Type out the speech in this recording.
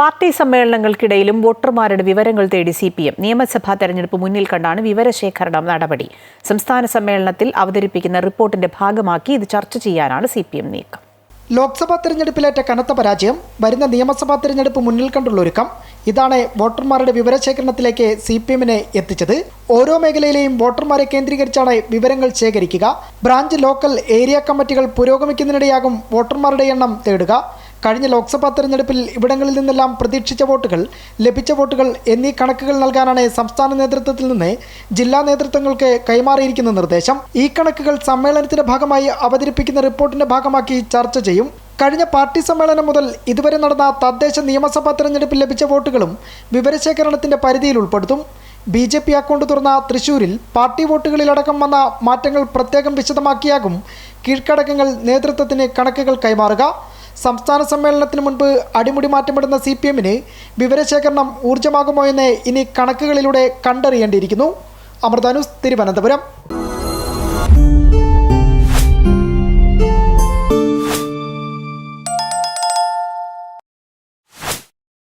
Party സമ്മേളനങ്ങൾക്കിടയിലും വോട്ടർമാരുടെ വിവരങ്ങൾ തേടി സി പി എം. നിയമസഭാ തെരഞ്ഞെടുപ്പ് മുന്നിൽ കണ്ടാണ് വിവരശേഖരണം നടപടി. സംസ്ഥാന സമ്മേളനത്തിൽ അവതരിപ്പിക്കുന്ന റിപ്പോർട്ടിന്റെ ഭാഗമാക്കി ഇത് ചർച്ച ചെയ്യാനാണ് സി പി എം നീക്കം. ലോക്സഭാ തെരഞ്ഞെടുപ്പിലേറ്റ കനത്ത പരാജയം വരുന്ന നിയമസഭാ തെരഞ്ഞെടുപ്പ് മുന്നിൽ കണ്ടുള്ള ഒരുക്കം ഇതാണ് വോട്ടർമാരുടെ വിവരശേഖരണത്തിലേക്ക് സി പി എമ്മിനെ എത്തിച്ചത്. ഓരോ മേഖലയിലെയും വോട്ടർമാരെ കേന്ദ്രീകരിച്ചാണ് വിവരങ്ങൾ ശേഖരിക്കുക. ബ്രാഞ്ച് ലോക്കൽ ഏരിയ കമ്മിറ്റികൾ പുരോഗമിക്കുന്നതിനിടെയാകും വോട്ടർമാരുടെ എണ്ണം തേടുക. കഴിഞ്ഞ ലോക്സഭാ തെരഞ്ഞെടുപ്പിൽ ഇവിടങ്ങളിൽ നിന്നെല്ലാം പ്രതീക്ഷിച്ച വോട്ടുകൾ ലഭിച്ച വോട്ടുകൾ എന്നീ കണക്കുകൾ നൽകാനാണ് സംസ്ഥാന നേതൃത്വത്തിൽ നിന്ന് ജില്ലാ നേതൃത്വങ്ങൾക്ക് കൈമാറിയിരിക്കുന്ന നിർദ്ദേശം. ഈ കണക്കുകൾ സമ്മേളനത്തിന്റെ ഭാഗമായി അവതരിപ്പിക്കുന്ന റിപ്പോർട്ടിന്റെ ഭാഗമാക്കി ചർച്ച ചെയ്യും. കഴിഞ്ഞ പാർട്ടി സമ്മേളനം മുതൽ ഇതുവരെ നടന്ന തദ്ദേശ നിയമസഭാ തെരഞ്ഞെടുപ്പിൽ ലഭിച്ച വോട്ടുകളും വിവരശേഖരണത്തിന്റെ പരിധിയിൽ ഉൾപ്പെടുത്തും. ബി ജെ പി അക്കൗണ്ട് തുറന്ന തൃശൂരിൽ പാർട്ടി വോട്ടുകളിലടക്കം വന്ന മാറ്റങ്ങൾ പ്രത്യേകം വിശദമാക്കിയാകും. കീഴ്ക്കടക്കങ്ങൾ നേതൃത്വത്തിന് കണക്കുകൾ കൈമാറുക. സംസ്ഥാന സമ്മേളനത്തിന് മുൻപ് അടിമുടി മാറ്റമിടുന്ന സി പി എമ്മിന് വിവരശേഖരണം ഊർജമാകുമോ എന്ന് ഇനി കണക്കുകളിലൂടെ കണ്ടറിയേണ്ടിയിരിക്കുന്നു. അമൃതാനുസ് തിരുവനന്തപുരം.